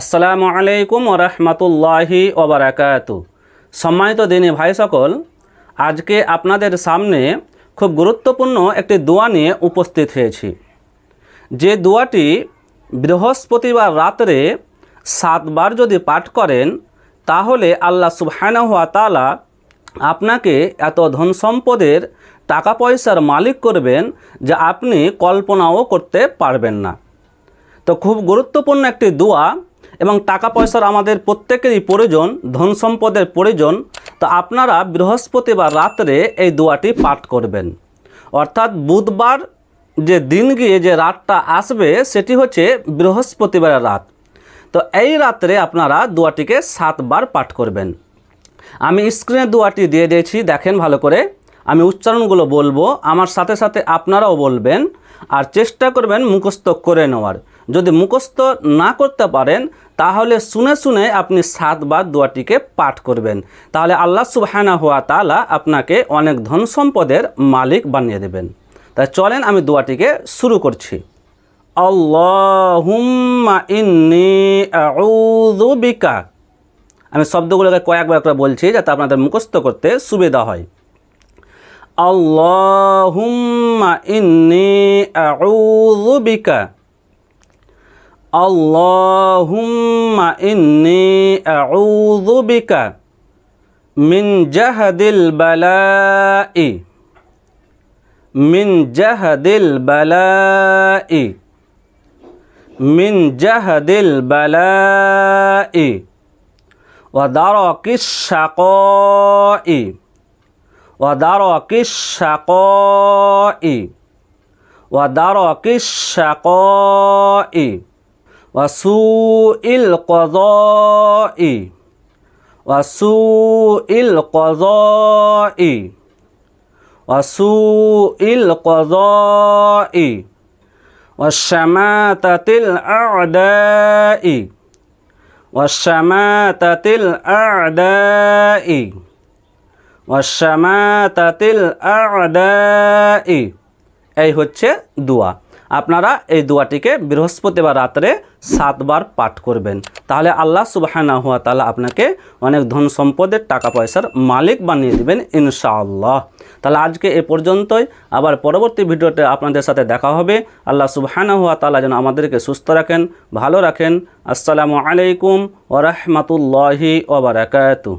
আসসালামু আলাইকুম ওরহমতুল্লাহি ওবরাকাত সম্মানিত দিনী ভাই সকল, আজকে আপনাদের সামনে খুব গুরুত্বপূর্ণ একটি দোয়া নিয়ে উপস্থিত হয়েছি। যে দোয়াটি বৃহস্পতিবার রাত্রে সাতবার যদি পাঠ করেন, তাহলে আল্লাহ সুবহানাহু ওয়া তাআলা আপনাকে এত ধন সম্পদের টাকা পয়সার মালিক করবেন যে আপনি কল্পনাও করতে পারবেন না। তো খুব গুরুত্বপূর্ণ একটি দোয়া এবং টাকা পয়সার আমাদের প্রত্যেকেরই প্রয়োজন ধন সম্পদের প্রয়োজন, তো আপনারা বৃহস্পতিবার রাত্রে এই দোয়াটি পাঠ করবেন। অর্থাৎ বুধবার যে দিন গিয়ে যে রাতটা আসবে, সেটি হচ্ছে বৃহস্পতিবারের রাত। তো এই রাত্রে আপনারা দোয়াটিকে সাতবার পাঠ করবেন। আমি স্ক্রিনে দোয়াটি দিয়ে দিয়েছি, দেখেন ভালো করে। আমি উচ্চারণগুলো বলব, আমার সাথে সাথে আপনারাও বলবেন, আর চেষ্টা করবেন মুখস্থ করে নেওয়ার। যদি মুখস্থ না করতে পারেন, তাহলে শুনে শুনে আপনি সাতবার দোয়াটিকে পাঠ করবেন। তাহলে আল্লাহ সুবহানা হুয়া তালা আপনাকে অনেক ধন সম্পদের মালিক বানিয়ে দেবেন। তাই চলেন আমি দোয়াটিকে শুরু করছি। আল্লাহুম্মা ইন্নি আমি শব্দগুলোকে কয়েকবার করে বলছি যাতে আপনাদের মুখস্থ করতে সুবিধা হয়। আল্লাহুম্মা ইন্নি আউযু বিকা। আল্লাহুম্মা ইন্নি আউযু বিকা মিন জাহাদিল বালাই মিন জাহাদিল বালাই মিন জাহাদিল বালাই ওয়াদারাকিস শাকাই ওয়াদারাকিস শাকাই ওয়াদারাকিস শাকাই وسوء القضاء وسوء القضاء وسوء القضاء والشماتة الأعداء والشماتة الأعداء والشماتة الأعداء এই হচ্ছে দোয়া আপনারা এই দোয়াটিকে বৃহস্পতিবার রাত্রে সাতবার পাঠ করবেন। তাহলে আল্লাহ সুবাহানা হুয়া তালা আপনাকে অনেক ধন সম্পদের টাকা পয়সার মালিক বানিয়ে দেবেন ইনশাআল্লাহ। তাহলে আজকে এ পর্যন্তই। আবার পরবর্তী ভিডিওতে আপনাদের সাথে দেখা হবে। আল্লাহ সুবাহানা হুয়া তালা যেন আমাদেরকে সুস্থ রাখেন, ভালো রাখেন। আসসালামু আলাইকুম ওরহমতুল্লাহি ওবরাকাতু